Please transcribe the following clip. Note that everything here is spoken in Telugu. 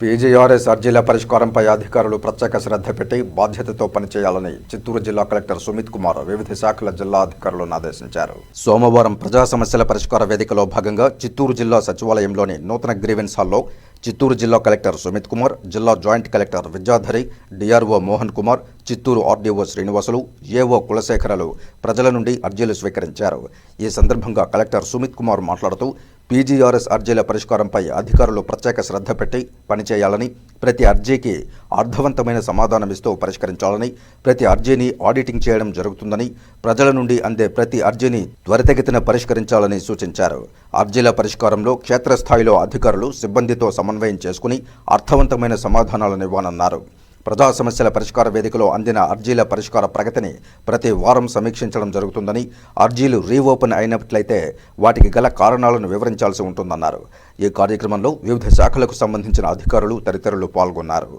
పీజీఆర్ఎస్ అర్జీల పరిష్కారంపై అధికారులు ప్రత్యేక శ్రద్ధ పెట్టి బాధ్యతతో పనిచేయాలని చిత్తూరు జిల్లా కలెక్టర్ సుమిత్ కుమార్ వివిధ శాఖల జిల్లా అధికారులను ఆదేశించారు. సోమవారం ప్రజా సమస్యల పరిష్కార వేదికలో భాగంగా చిత్తూరు జిల్లా సచివాలయంలోని నూతన గ్రీవెన్స్ హాల్లో చిత్తూరు జిల్లా కలెక్టర్ సుమిత్ కుమార్ జిల్లా joint collector Vidyadhari DRO Mohan Kumar Chittoor RDO Srinivasulu AO Kulasekharalu ప్రజల నుండి అర్జీలు స్వీకరించారు. ఈ సందర్భంగా కలెక్టర్ సుమిత్ కుమార్ మాట్లాడుతూ పీజీఆర్ఎస్ అర్జీల పరిష్కారంపై అధికారులు ప్రత్యేక శ్రద్ధ పెట్టి పనిచేయాలని ప్రతి అర్జీకి అర్థవంతమైన సమాధానమిస్తూ పరిష్కరించాలని ప్రతి అర్జీని ఆడిటింగ్ చేయడం జరుగుతుందని ప్రజల నుండి అందే ప్రతి అర్జీని త్వరితగతిన పరిష్కరించాలని సూచించారు. అర్జీల పరిష్కారంలో క్షేత్రస్థాయిలో అధికారులు సిబ్బందితో సమన్వయం చేసుకుని అర్థవంతమైన సమాధానాలనివ్వనన్నారు ప్రజా సమస్యల పరిష్కార వేదికలో అందిన అర్జీల పరిష్కార ప్రగతిని ప్రతి వారం సమీక్షించడం జరుగుతుందని అర్జీలు రీఓపెన్ అయినట్లయితే వాటికి గల కారణాలను వివరించాల్సి ఉంటుందన్నారు. ఈ కార్యక్రమంలో వివిధ శాఖలకు సంబంధించిన అధికారులు తదితరులు పాల్గొన్నారు.